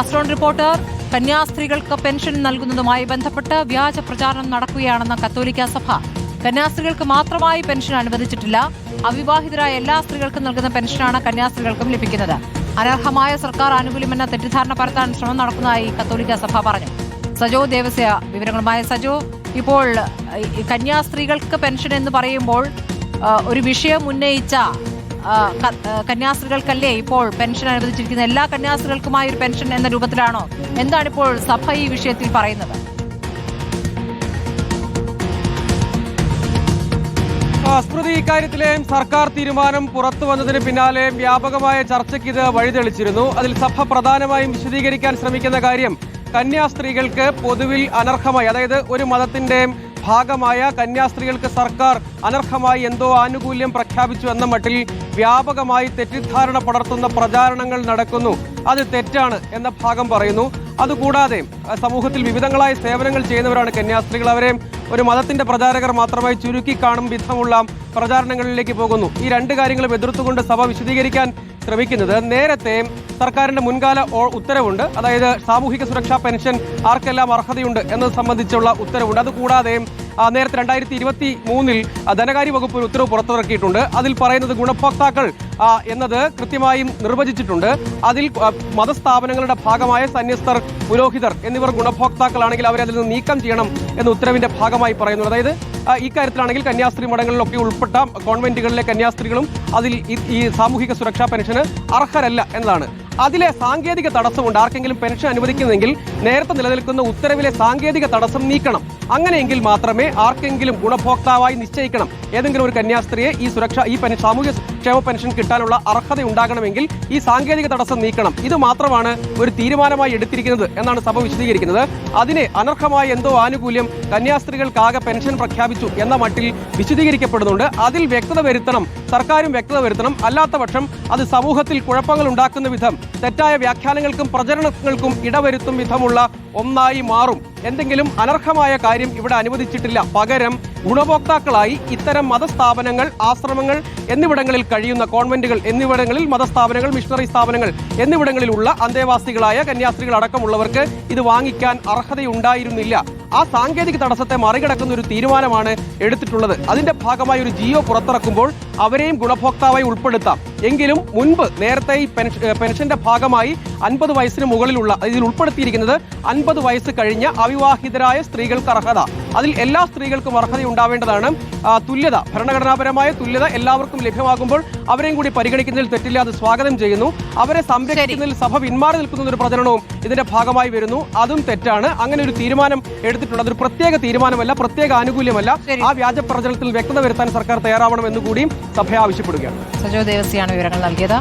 Stone reporter കന്യാസ്ത്രീകൾക്ക് pension നൽകുന്നതുമായി ബന്ധപ്പെട്ട് വ്യാജ പ്രചാരണം നടക്കുകയാണെന്ന കത്തോലിക്ക സഭ. കന്യാസ്ത്രീകൾക്ക് മാത്രമായി പെൻഷൻ അനുവദിച്ചിട്ടില്ല. അവിവാഹിതരായ എല്ലാ സ്ത്രീകൾക്കും നൽകുന്ന പെൻഷനാണ് കന്യാസ്ത്രീകൾക്കും ലഭിക്കുന്നത്. അനർഹമായ സർക്കാർ ആനുകൂല്യമെന്ന തെറ്റിദ്ധാരണ പരത്താൻ ശ്രമം നടക്കുന്നതായി കത്തോലിക്ക സഭ പറഞ്ഞു. സജോ ദേവസ്യ വിവരങ്ങളുമായ സജോ ഇപ്പോൾ കന്യാസ്ത്രീകൾക്ക് പെൻഷൻ എന്ന് പറയുമ്പോൾ ഒരു വിഷയം ഉന്നയിച്ച കന്യാസ്ത്രീകൾക്കല്ലേ ഇപ്പോൾ പെൻഷൻ അനുവദിച്ചിരിക്കുന്ന എല്ലാ കന്യാസ്ത്രീകൾക്കുമായി ഒരു പെൻഷൻ എന്ന രൂപത്തിലാണോ? എന്താണ് ഇപ്പോൾ സഭ ഈ വിഷയത്തിൽ പറയുന്നത്? സ്മൃതി ഇക്കാര്യത്തിലെ സർക്കാർ തീരുമാനം പുറത്തു വന്നതിന് പിന്നാലെ വ്യാപകമായ ചർച്ചയ്ക്ക് ഇത് വഴിതെളിച്ചിരുന്നു. അതിൽ സഭ പ്രധാനമായും വിശദീകരിക്കാൻ ശ്രമിക്കുന്ന കാര്യം കന്യാസ്ത്രീകൾക്ക് പൊതുവിൽ അനർഹമായി അതായത് ഒരു മതത്തിന്റെ ഭാഗമായ കന്യാസ്ത്രീകൾക്ക് സർക്കാർ അനർഹമായി എന്തോ ആനുകൂല്യം പ്രഖ്യാപിച്ചു എന്ന മട്ടിൽ വ്യാപകമായി തെറ്റിദ്ധാരണ പടർത്തുന്ന പ്രചാരണങ്ങൾ നടക്കുന്നു. അത് തെറ്റാണ് എന്ന ഭാഗം പറയുന്നു. അതുകൂടാതെ സമൂഹത്തിൽ വിവിധങ്ങളായ സേവനങ്ങൾ ചെയ്യുന്നവരാണ് കന്യാസ്ത്രീകൾ. അവരെ ഒരു മതത്തിന്റെ പ്രചാരകർ മാത്രമായി ചുരുക്കി കാണും വിധമുള്ള പ്രചാരണങ്ങളിലേക്ക് പോകുന്നു. ഈ രണ്ട് കാര്യങ്ങളും എതിർത്തുകൊണ്ട് സഭ വിശദീകരിക്കാൻ ശ്രമിക്കുന്നത്. നേരത്തെ സർക്കാരിന്റെ മുൻകാല ഉത്തരവുണ്ട്. അതായത് സാമൂഹിക സുരക്ഷാ പെൻഷൻ ആർക്കെല്ലാം അർഹതയുണ്ട് എന്നത് സംബന്ധിച്ചുള്ള ഉത്തരവുണ്ട്. അതുകൂടാതെ നേരത്തെ രണ്ടായിരത്തി ഇരുപത്തി മൂന്നിൽ ധനകാര്യ വകുപ്പ് ഒരു ഉത്തരവ് പുറത്തിറക്കിയിട്ടുണ്ട്. അതിൽ പറയുന്നത് ഗുണഭോക്താക്കൾ എന്നത് കൃത്യമായും നിർവചിച്ചിട്ടുണ്ട്. അതിൽ മതസ്ഥാപനങ്ങളുടെ ഭാഗമായ സന്യസ്തർ പുരോഹിതർ എന്നിവർ ഗുണഭോക്താക്കളാണെങ്കിൽ അവരെ അതിൽ നിന്ന് നീക്കം ചെയ്യണം എന്ന ഉത്തരവിന്റെ ഭാഗമായി പറയുന്നു അതായത് ഇക്കാര്യത്തിലാണെങ്കിൽ കന്യാസ്ത്രീ മഠങ്ങളിലൊക്കെ ഉൾപ്പെട്ട കോൺവെന്റുകളിലെ കന്യാസ്ത്രീകളും അതിൽ ഈ- സാമൂഹിക സുരക്ഷാ പെൻഷന് അർഹരല്ല എന്നതാണ്. അതിലെ സാങ്കേതിക തടസ്സമുണ്ട്. ആർക്കെങ്കിലും പെൻഷൻ അനുവദിക്കുന്നെങ്കിൽ നേരത്തെ നിലനിൽക്കുന്ന ഉത്തരവിലെ സാങ്കേതിക തടസ്സം നീക്കണം. അങ്ങനെയെങ്കിൽ മാത്രമേ ആർക്കെങ്കിലും ഗുണഭോക്താവായി നിശ്ചയിക്കണം. ഏതെങ്കിലും ഒരു കന്യാസ്ത്രീയെ ഈ സുരക്ഷ ഈ സാമൂഹ്യ ക്ഷേമ പെൻഷൻ കിട്ടാനുള്ള അർഹത ഉണ്ടാകണമെങ്കിൽ ഈ സാങ്കേതിക തടസ്സം നീക്കണം. ഇത് മാത്രമാണ് ഒരു തീരുമാനമായി എടുത്തിരിക്കുന്നത് എന്നാണ് സഭ വിശദീകരിക്കുന്നത്. അതിനെ അനർഹമായ എന്തോ ആനുകൂല്യം കന്യാസ്ത്രീകൾക്കാകെ പെൻഷൻ പ്രഖ്യാപിച്ചു എന്ന മട്ടിൽ വിശദീകരിക്കപ്പെടുന്നുണ്ട്. അതിൽ വ്യക്തത വരുത്തണം സർക്കാരും വ്യക്തത വരുത്തണം. അല്ലാത്ത പക്ഷം അത് സമൂഹത്തിൽ കുഴപ്പങ്ങൾ ഉണ്ടാക്കുന്ന വിധം തെറ്റായ വ്യാഖ്യാനങ്ങൾക്കും പ്രചരണങ്ങൾക്കും ഇടവരുത്തും വിധമുള്ള ഒന്നായി മാറും. എന്തെങ്കിലും അനർഹമായ കാര്യം ഇവിടെ അനുവദിച്ചിട്ടില്ല. പകരം ഗുണഭോക്താക്കളായി ഇത്തരം മതസ്ഥാപനങ്ങൾ ആശ്രമങ്ങൾ എന്നിവിടങ്ങളിൽ കഴിയുന്ന കോൺവെന്റുകൾ എന്നിവിടങ്ങളിൽ മതസ്ഥാപനങ്ങൾ മിഷണറി സ്ഥാപനങ്ങൾ എന്നിവിടങ്ങളിലുള്ള അന്തേവാസികളായ കന്യാസ്ത്രീകൾ അടക്കമുള്ളവർക്ക് ഇത് വാങ്ങിക്കാൻ അർഹതയുണ്ടായിരുന്നില്ല. ആ സാങ്കേതിക തടസ്സത്തെ മറികടക്കുന്ന ഒരു തീരുമാനമാണ് എടുത്തിട്ടുള്ളത്. അതിന്റെ ഭാഗമായി ഒരു ജിയോ പുറത്തിറക്കുമ്പോൾ അവരെയും ഗുണഭോക്താവായി ഉൾപ്പെടുത്താം. എങ്കിലും മുൻപ് നേരത്തെ ഈ പെൻഷന്റെ ഭാഗമായി അൻപത് വയസ്സിന് മുകളിലുള്ള ഇതിൽ ഉൾപ്പെടുത്തിയിരിക്കുന്നത് അൻപത് വയസ്സ് കഴിഞ്ഞ അവിവാഹിതരായ സ്ത്രീകൾക്ക് അർഹത. അതിൽ എല്ലാ സ്ത്രീകൾക്കും അർഹത ഉണ്ടാവേണ്ടതാണ്. തുല്യത ഭരണഘടനാപരമായ തുല്യത എല്ലാവർക്കും ലഭ്യമാകുമ്പോൾ അവരെയും കൂടി പരിഗണിക്കുന്നതിൽ തെറ്റില്ലാതെ സ്വാഗതം ചെയ്യുന്നു. അവരെ സംരക്ഷിക്കുന്നതിൽ സഭ പിന്മാറി നിൽക്കുന്ന ഒരു പ്രചരണവും ഇതിന്റെ ഭാഗമായി വരുന്നു. അതും തെറ്റാണ്. അങ്ങനെ ഒരു തീരുമാനം എടുത്തിട്ടുണ്ട് അതൊരു പ്രത്യേക തീരുമാനമല്ല പ്രത്യേക ആനുകൂല്യമല്ല. ആ വ്യാജ പ്രചരണത്തിൽ വ്യക്തത വരുത്താൻ സർക്കാർ തയ്യാറാവണം എന്ന് കൂടിയും സഭ ആവശ്യപ്പെടുകയാണ്. സജോ ദേവസിയാണ് വിവരങ്ങൾ നൽകിയത്.